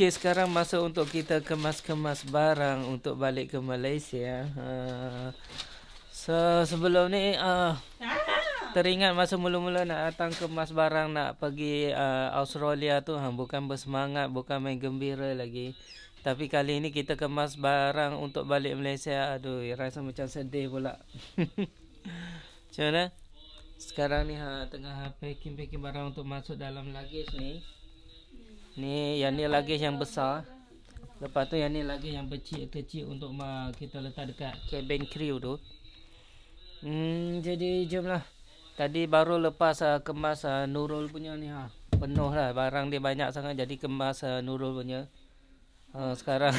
Okey, sekarang masa untuk kita kemas-kemas barang untuk balik ke Malaysia. Uh, so sebelum ni uh, teringat masa mula-mula nak datang kemas barang nak pergi uh, Australia tu ha, bukan bersemangat, bukan main gembira lagi. Tapi kali ini kita kemas barang untuk balik Malaysia. Aduh, rasa macam sedih pula. Macam mana? Sekarang ni ha, tengah packing-packing barang untuk masuk dalam luggage ni. Ni yang ni lagi yang besar. Lepas tu yang ni lagi yang kecil-kecil untuk kita letak dekat cabin crew tu. Hmm, jadi jomlah. Tadi baru lepas uh, kemas uh, Nurul punya ni ha. Penuh lah barang dia banyak sangat jadi kemas uh, Nurul punya. Uh, sekarang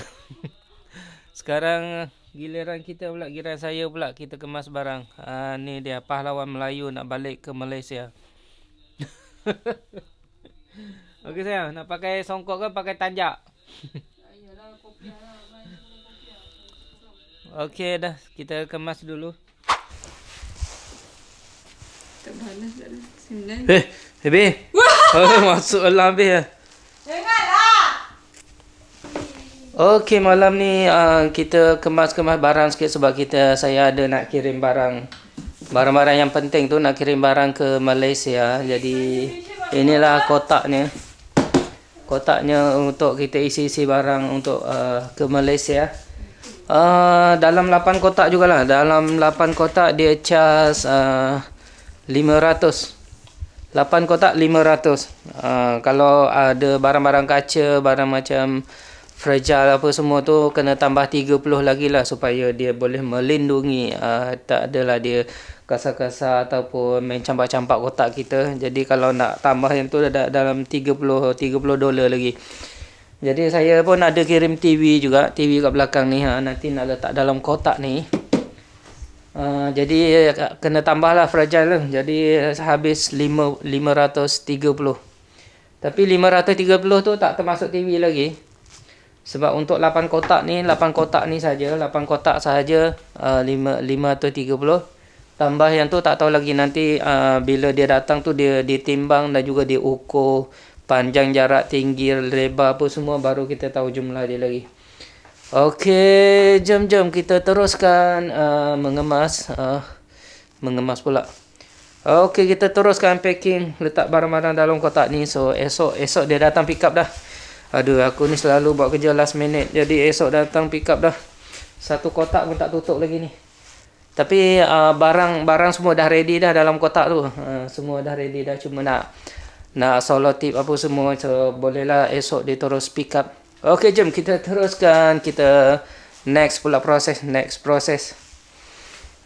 sekarang giliran kita pula giliran saya pula kita kemas barang. Uh, ni dia pahlawan Melayu nak balik ke Malaysia. Okey sayang, nak pakai songkok ke pakai tanjak? Okey dah, kita kemas dulu. Tak balas tak ada. Sembilan. Eh, baby. Oh, masuk dalam habis ya. Janganlah! Okey, malam ni uh, kita kemas-kemas barang sikit sebab kita saya ada nak kirim barang barang-barang yang penting tu nak kirim barang ke Malaysia. Jadi inilah kotaknya. Kotaknya untuk kita isi-isi barang untuk uh, ke Malaysia. Uh, dalam 8 kotak jugalah. Dalam 8 kotak dia charge uh, 500. 8 kotak 500. Uh, kalau ada barang-barang kaca, barang macam fragile apa semua tu kena tambah 30 lagi lah supaya dia boleh melindungi uh, tak adalah dia kasar-kasar ataupun main campak-campak kotak kita. Jadi kalau nak tambah yang tu dah dalam 30 30 dolar lagi. Jadi saya pun ada kirim TV juga, TV kat belakang ni ha nanti nak letak dalam kotak ni. Uh, jadi kena tambah lah fragile lah. Jadi habis 5 530. Tapi 530 tu tak termasuk TV lagi. Sebab untuk 8 kotak ni, 8 kotak ni saja, 8 kotak sahaja uh, 5 5 atau 30 tambah yang tu tak tahu lagi nanti uh, bila dia datang tu dia ditimbang dan juga dia ukur panjang jarak tinggi lebar apa semua baru kita tahu jumlah dia lagi Okey, jom-jom kita teruskan uh, mengemas uh, mengemas pula. Okey, kita teruskan packing, letak barang-barang dalam kotak ni. So, esok esok dia datang pick up dah. Aduh, aku ni selalu buat kerja last minute. Jadi esok datang pick up dah. Satu kotak pun tak tutup lagi ni. Tapi uh, barang barang semua dah ready dah dalam kotak tu. Uh, semua dah ready dah cuma nak nak solo tip apa semua so bolehlah esok dia terus pick up. Okey jom kita teruskan kita next pula proses next proses.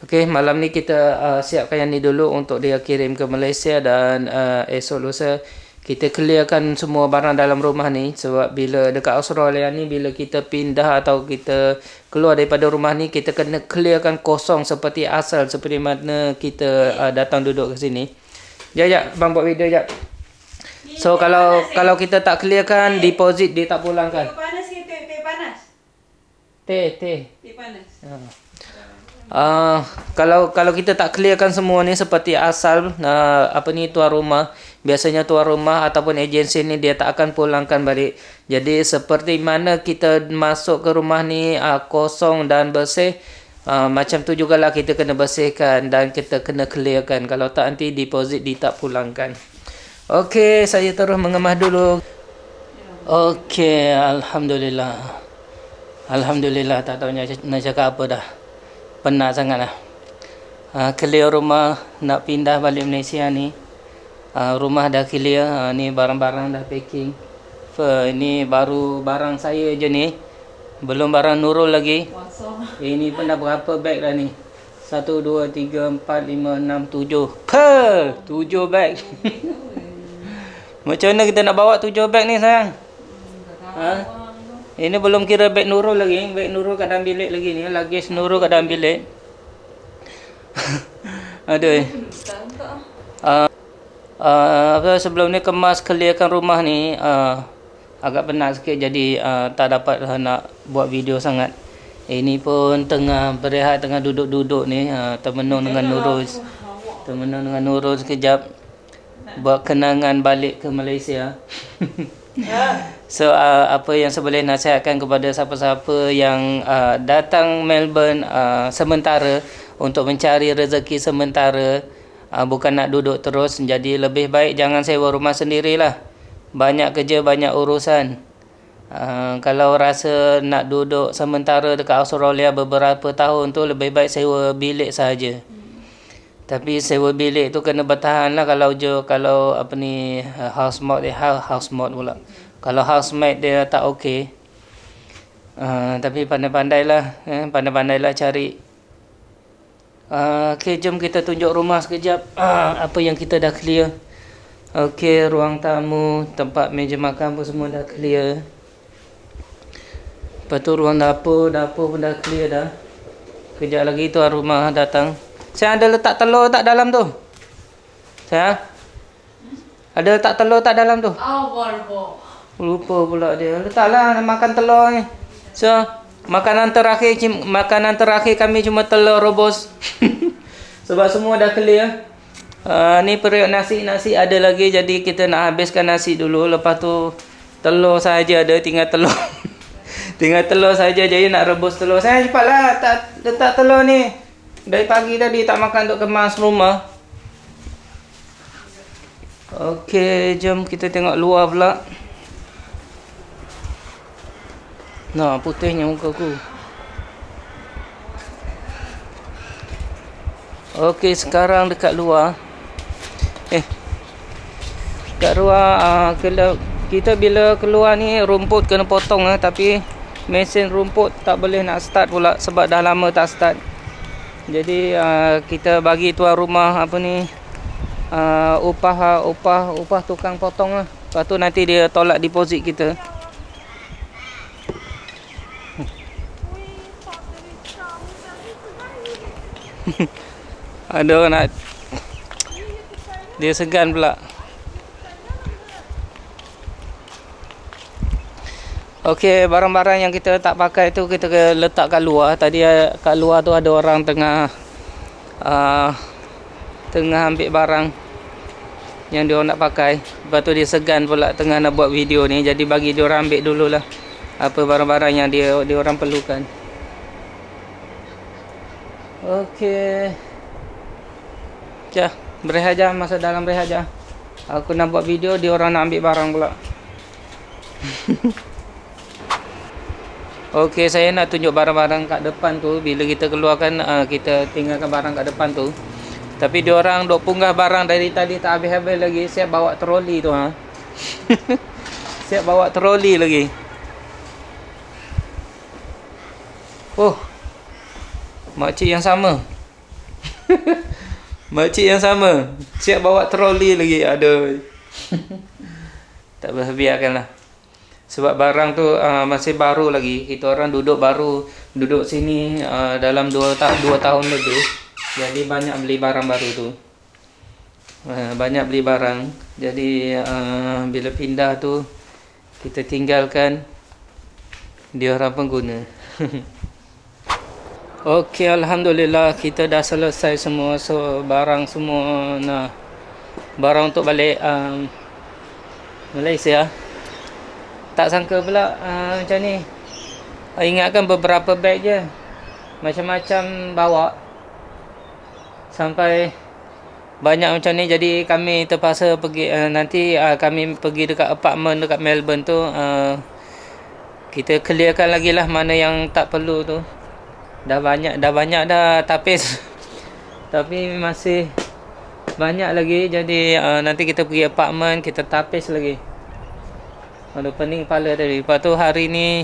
Okey malam ni kita uh, siapkan yang ni dulu untuk dia kirim ke Malaysia dan uh, esok lusa kita clearkan semua barang dalam rumah ni sebab bila dekat Australia ni bila kita pindah atau kita keluar daripada rumah ni kita kena clearkan kosong seperti asal seperti mana kita uh, datang duduk ke sini. Jap jap bang buat video jap. So kalau kalau kita tak clearkan deposit dia tak pulangkan. Teh panas ke teh, teh panas? Teh teh. Teh panas. Uh. Uh, kalau kalau kita tak clearkan semua ni seperti asal uh, apa ni tuan rumah biasanya tuan rumah ataupun agensi ni dia tak akan pulangkan balik. Jadi seperti mana kita masuk ke rumah ni uh, kosong dan bersih, uh, macam tu jugalah kita kena bersihkan dan kita kena clearkan. Kalau tak nanti deposit dia tak pulangkan. Okey, saya terus mengemah dulu. Okey, alhamdulillah. Alhamdulillah tak tahu nak cakap apa dah. Penat sangat lah. Uh, clear rumah nak pindah balik Malaysia ni uh, rumah dah clear uh, ni barang-barang dah packing. Fe, ini baru barang saya je ni. Belum barang Nurul lagi. Eh, ini pun dah berapa beg dah ni? 1, 2, 3, 4, 5, 6, 7 Pe, 7 beg. Macam mana kita nak bawa 7 beg ni sayang? Ha? Ini belum kira beg Nurul lagi. Beg Nurul kat dalam bilik lagi ni. Luggage Nurul kat dalam bilik. Aduh uh, uh, sebelum ni kemas clearkan rumah ni uh, agak penat sikit. Jadi uh, tak dapat uh, nak buat video sangat. Ini pun tengah berehat tengah duduk-duduk ni. Uh, termenung dengan Nurul. termenung dengan Nurul sekejap. Buat kenangan balik ke Malaysia So uh, apa yang saya boleh nasihatkan kepada siapa-siapa yang uh, datang Melbourne uh, sementara untuk mencari rezeki sementara uh, bukan nak duduk terus jadi lebih baik jangan sewa rumah sendirilah. Banyak kerja banyak urusan. Uh, kalau rasa nak duduk sementara dekat Australia beberapa tahun tu lebih baik sewa bilik saja. Tapi sewa bilik tu kena bertahan lah kalau je kalau apa ni uh, housemate dia housemate pula. Kalau housemate dia tak okey. Uh, tapi pandai-pandailah eh pandai-pandailah cari. Uh, okay, jom kita tunjuk rumah sekejap. Uh, apa yang kita dah clear. Okey, ruang tamu, tempat meja makan pun semua dah clear. Lepas tu ruang dapur, dapur pun dah clear dah. Kejap lagi tuan rumah datang. Saya ada letak telur tak dalam tu? Saya? Ada letak telur tak dalam tu? Bo. Lupa pula dia. Letaklah makan telur ni. So, makanan terakhir makanan terakhir kami cuma telur rebus. Sebab semua dah clear. Uh, ni periuk nasi nasi ada lagi jadi kita nak habiskan nasi dulu lepas tu telur saja ada tinggal telur. tinggal telur saja jadi nak rebus telur. Saya cepatlah tak letak telur ni. Dari pagi tadi tak makan untuk kemas rumah. Okey, jom kita tengok luar pula. Nah, putihnya muka aku. Okey, sekarang dekat luar. Eh. Dekat luar uh, kita bila keluar ni rumput kena potong ah tapi mesin rumput tak boleh nak start pula sebab dah lama tak start. Jadi uh, kita bagi tuan rumah apa ni uh, upah upah upah tukang potong lah. Lepas tu nanti dia tolak deposit kita. Ada nak Dia segan pula Okey, barang-barang yang kita tak pakai tu kita letak kat luar. Tadi uh, kat luar tu ada orang tengah uh, tengah ambil barang yang dia nak pakai. Lepas tu dia segan pula tengah nak buat video ni. Jadi bagi dia orang ambil dululah apa barang-barang yang dia dia orang perlukan. Okey. Jah, berehat je masa dalam berehat je. Aku nak buat video dia orang nak ambil barang pula. Okey, saya nak tunjuk barang-barang kat depan tu bila kita keluarkan uh, kita tinggalkan barang kat depan tu. Tapi dia orang dok punggah barang dari tadi tak habis-habis lagi. Siap bawa troli tu ha. Siap bawa troli lagi. Oh. Makcik yang sama. Makcik yang sama. Siap bawa troli lagi. Aduh. tak biarkanlah. Sebab barang tu uh, masih baru lagi. Kita orang duduk baru duduk sini uh, dalam 2 ta- tahun lebih. Jadi banyak beli barang baru tu. Uh, banyak beli barang. Jadi uh, bila pindah tu kita tinggalkan dia orang pengguna. Okey alhamdulillah kita dah selesai semua so barang semua nah barang untuk balik um, Malaysia. Tak sangka pula uh, macam ni. Uh, ingatkan beberapa beg je. Macam-macam bawa. Sampai banyak macam ni jadi kami terpaksa pergi uh, nanti uh, kami pergi dekat apartment dekat Melbourne tu uh, kita clearkan lagi lah mana yang tak perlu tu. Dah banyak dah banyak dah tapis. Tapi masih banyak lagi jadi uh, nanti kita pergi apartment kita tapis lagi. Ada pening kepala tadi. Lepas tu hari ni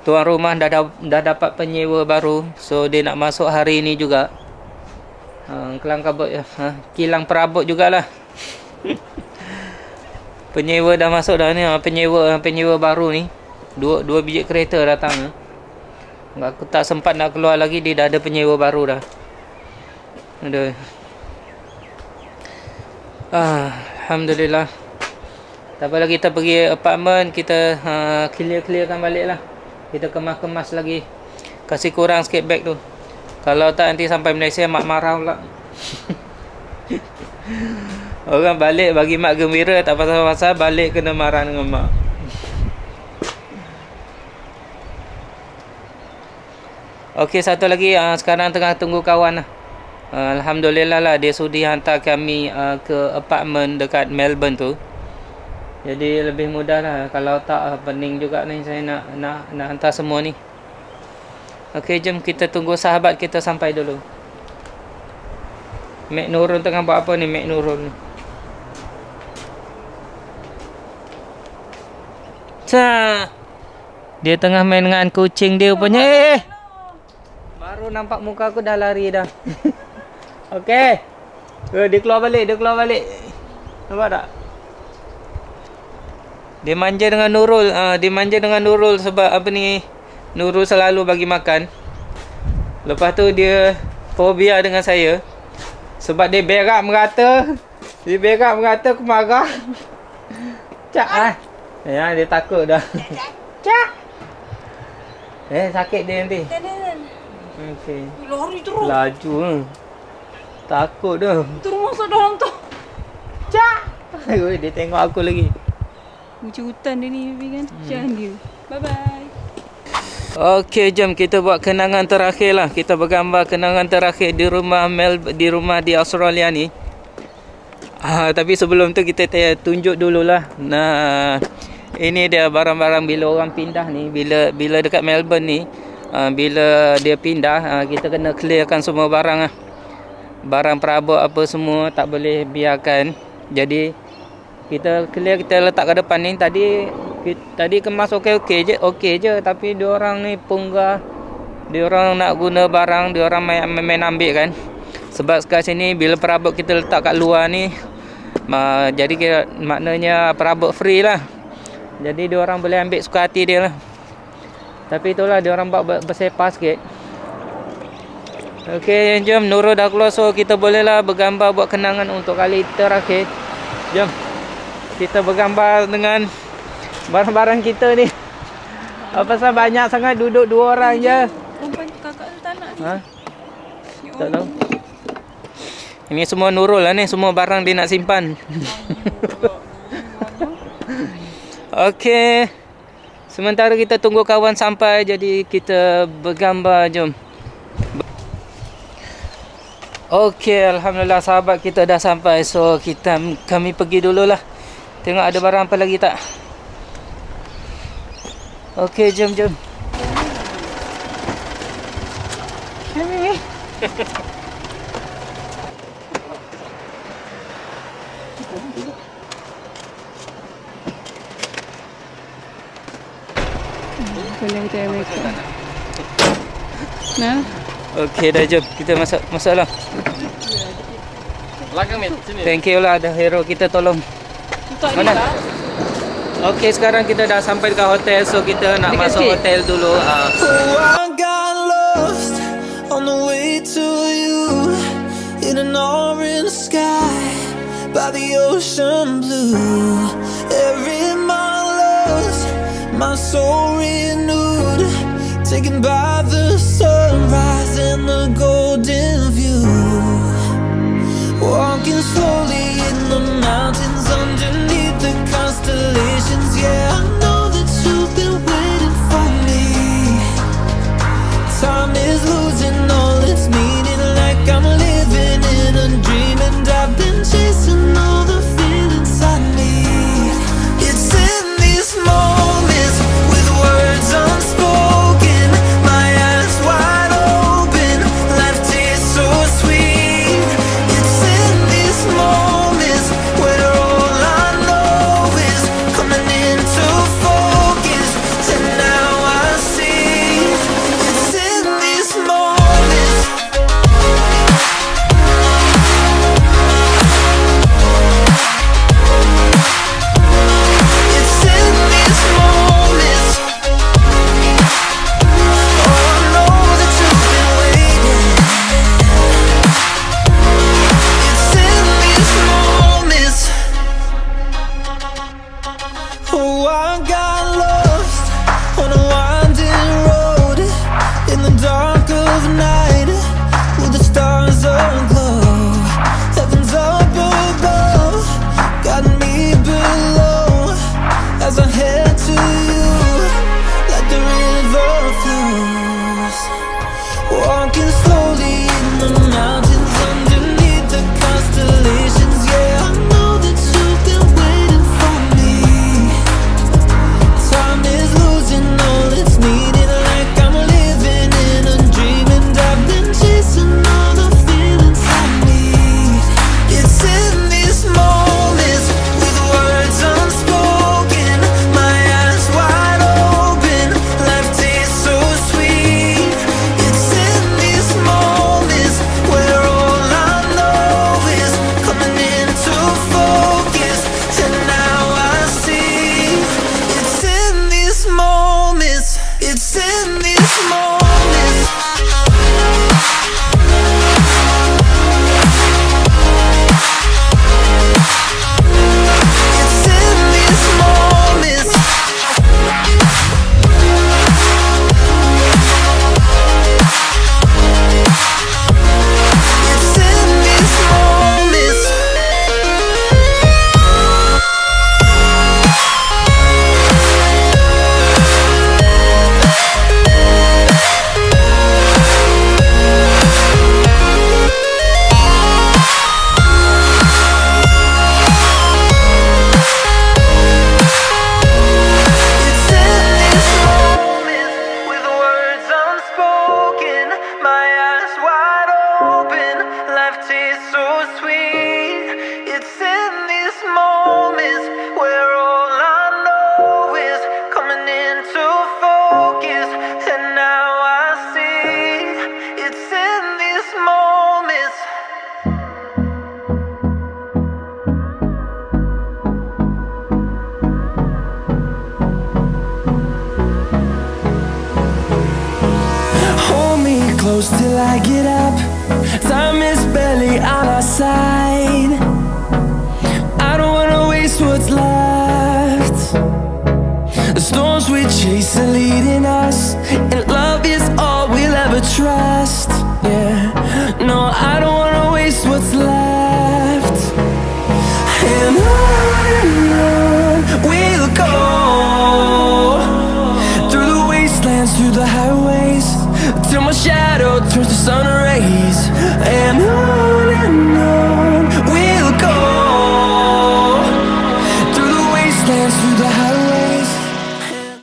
tuan rumah dah, dah, dah dapat penyewa baru. So dia nak masuk hari ni juga. Ha, kelang kabut ha, kilang perabot jugalah. penyewa dah masuk dah ni. Ha, penyewa penyewa baru ni. Dua dua biji kereta datang. Ha. Aku tak sempat nak keluar lagi dia dah ada penyewa baru dah. Aduh. Ah, Alhamdulillah. Apabila kita pergi apartment, kita uh, clear-clearkan balik lah. Kita kemas-kemas lagi. Kasih kurang sikit bag tu. Kalau tak nanti sampai Malaysia, mak marah pula. Orang balik bagi mak gembira, tak pasal-pasal balik kena marah dengan mak. Okey, satu lagi. Uh, sekarang tengah tunggu kawan lah. Uh, Alhamdulillah lah, dia sudi hantar kami uh, ke apartment dekat Melbourne tu. Jadi lebih mudah lah. Kalau tak pening juga ni saya nak nak nak hantar semua ni. Okey, jom kita tunggu sahabat kita sampai dulu. Mek Nurul tengah buat apa ni Mek Nurul ni? Cah. Dia tengah main dengan kucing dia punya. Eh. Baru nampak muka aku dah lari dah. Okey. Eh, dia keluar balik, dia keluar balik. Nampak tak? Dia manja dengan Nurul. Uh, dia manja dengan Nurul sebab apa ni? Nurul selalu bagi makan. Lepas tu dia fobia dengan saya. Sebab dia berak merata. Dia berak merata aku marah. Cak ah. Ya, dia takut dah. Cak. Eh, sakit dia nanti. Okey. Lari terus. Laju. eh. Takut dah. Terus masuk dalam tu. Cak. Oi, dia tengok aku lagi. Macam hutan dia ni baby kan. Jangan dia. Bye bye. Okey, jom kita buat kenangan terakhir lah. Kita bergambar kenangan terakhir di rumah Mel di rumah di Australia ni. Ah, tapi sebelum tu kita te- tunjuk dululah. Nah, ini dia barang-barang bila orang pindah ni, bila bila dekat Melbourne ni, ah, bila dia pindah, ah, kita kena clearkan semua barang ah. Barang perabot apa semua tak boleh biarkan. Jadi kita clear kita letak ke depan ni. Tadi kita, tadi kemas okey-okey je okey je. Tapi dia orang ni punggah. Dia orang nak guna barang dia orang main, main, main ambil kan. Sebab sekarang sini bila perabot kita letak kat luar ni ma, jadi kira, maknanya perabot free lah. Jadi dia orang boleh ambil suka hati dia lah. Tapi itulah dia orang buat ber- bersepah sikit. Okey, jom. Nurul dah keluar so kita bolehlah bergambar buat kenangan untuk kali terakhir. Jom. Kita bergambar dengan barang-barang kita ni. Apa pasal banyak sangat duduk dua orang je. Perempuan kakak tu tak nak ni. Ha? Tak tahu. Ini semua Nurul lah ni, semua barang dia nak simpan. Okey. Sementara kita tunggu kawan sampai jadi kita bergambar jom. Okey, alhamdulillah sahabat kita dah sampai. So kita kami pergi dululah. Tengok ada barang apa lagi tak. Okey, jom jom. Boleh kita Amerika. Nah. Okey, dah jom. Kita masuk masuklah. Belakang Mit, sini. Thank you lah ada hero kita tolong. Tak Mana? lah. Okey, sekarang kita dah sampai dekat hotel. So kita nak Dekat masuk sikit. hotel dulu. Oh, I got lost on the way to you in an orange sky by the ocean blue. Every mile lost, my soul renewed, taken by the sunrise and the golden chasing leading us, and love is all we'll ever trust.